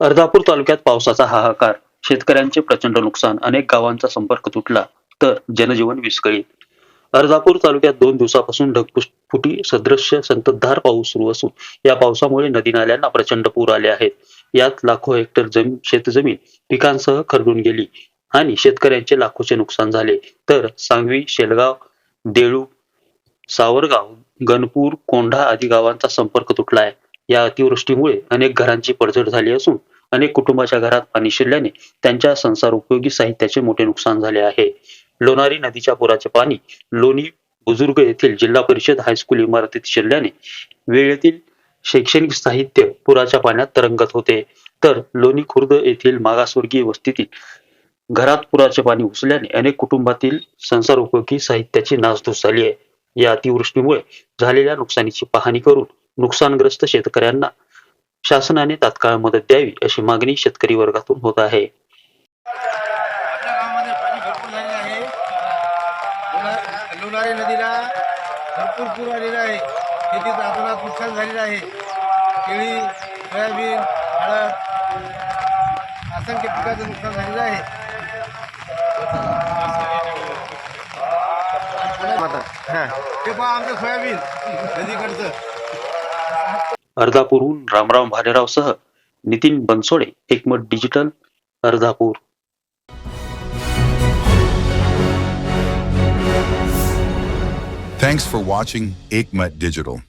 अर्धापूर तालुक्यात पावसाचा हाहाकार. शेतकऱ्यांचे प्रचंड नुकसान अनेक गावांचा संपर्क तुटला तर जनजीवन विस्कळीत. अर्धापूर तालुक्यात दोन दिवसापासून ढगफुटी सदृश्य संततधार पाऊस सुरू असून या पावसामुळे नदी नाल्यांना प्रचंड पूर आले आहेत. यात लाखो हेक्टर जमीन शेतजमीन पिकांसह खरडून गेली आणि शेतकऱ्यांचे लाखोचे नुकसान झाले. तर सांगवी शेलगाव देळू सावरगाव गणपूर कोंढा आदी गावांचा संपर्क तुटला आहे. या अतिवृष्टीमुळे अनेक घरांची पडझड झाली असून अनेक कुटुंबाच्या घरात पाणी शिरल्याने त्यांच्या संसार उपयोगी साहित्याचे मोठे नुकसान झाले आहे. लोणारी नदीच्या पुराचे पाणी लोणी बुजुर्ग येथील जिल्हा परिषद हायस्कूल इमारतीत शिरल्याने वेळेतील शैक्षणिक साहित्य पुराच्या पाण्यात तरंगत होते. तर लोणी खुर्द येथील मागासवर्गीय वस्तीतील घरात पुराचे पाणी उसल्याने अनेक कुटुंबातील संसार उपयोगी साहित्याची नासधूस झाली आहे. या अतिवृष्टीमुळे झालेल्या नुकसानीची पाहणी करून नुकसानग्रस्त शेतकऱ्यांना शासनाने तात्काळ मदत द्यावी अशी मागणी शेतकरी वर्गातून होत आहे. आपल्या गावामध्ये पाणी भरपूर झालेलं आहे. लोणा- लोणारी नदीला भरपूर पूर आलेला आहे. शेतीचं नुकसान झालेलं आहे. केळी सोयाबीन हळद असंख्य पिकाचं नुकसान झालेलं आहे. हां. ते पहा आमचं सोयाबीन नदीकडचं. अर्धापूरहून Ramrao भालेरावसह Nitin Bansode Ekmat digital Ardhapur Thanks for watching Aikmat Digital.